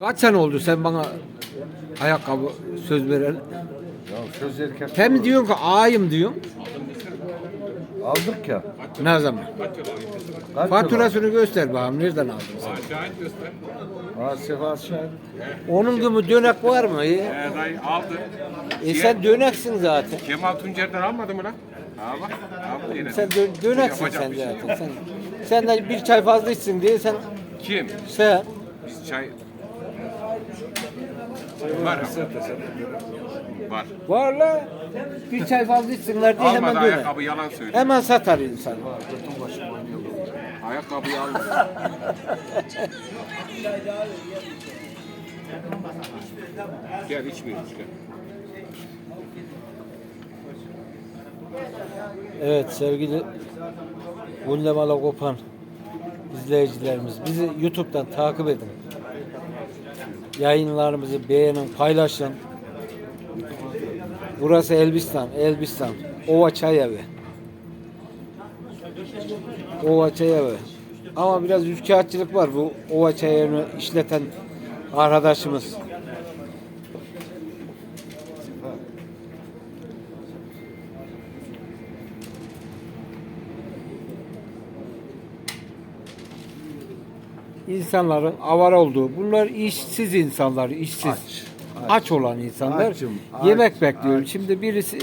Kaç sene oldu sen bana ayakkabı söz veren? Ya söz erken Hem diyorsun ki ağayım diyorsun. aldık ya. Ne zaman? Kaç Faturasını göster bakalım. Nereden aldın sen? Şahit göster. Onun gibi dönek var mı? E, Ee, dayı aldı. e sen döneksin zaten. Kemal Tuncer'den almadı mı lan? Ha bak. Aldı yine. Sen dö- döneksin Yapacak sen bir şey yok. zaten. Sen, sen de bir çay fazla içsin diye sen Kim? sen Biz çay... Var. Var. var la bir çay fazla içsinler diye hemen Almadı döner. ayakkabı yalan söylüyor. Hemen satar insan. Ayakkabıyı aldı. gel içmiyoruz gel. Evet sevgili Gundemala Kopan izleyicilerimiz bizi YouTube'dan takip edin. Yayınlarımızı beğenin, paylaşın. Burası Elbistan, Elbistan. Ova Çay Evi. Ova Çay Evi. Ama biraz üçkağıtçılık var bu Ova Çay işleten arkadaşımız. İnsanların avara olduğu, bunlar işsiz insanlar, işsiz. Aç, Aç, olan insanlar Açım, yemek aç, bekliyor. aç. Şimdi birisi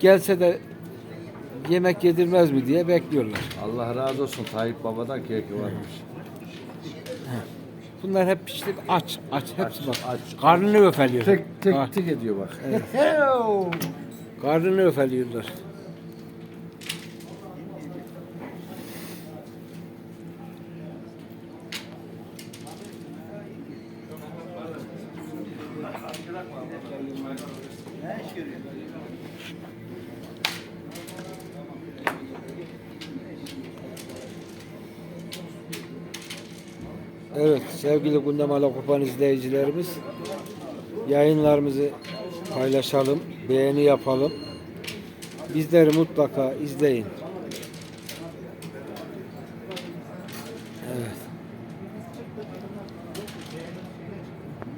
gelse de yemek yedirmez mi diye bekliyorlar. Allah razı olsun Tayyip Baba'dan keki varmış. Bunlar hep işte aç, aç, hepsi bak. aç. Karnını öfeliyor. Tek tek Kar- tek ediyor bak. karnını öfeliyorlar. Evet sevgili Gündem Ala Kupan izleyicilerimiz yayınlarımızı paylaşalım, beğeni yapalım. Bizleri mutlaka izleyin. Evet.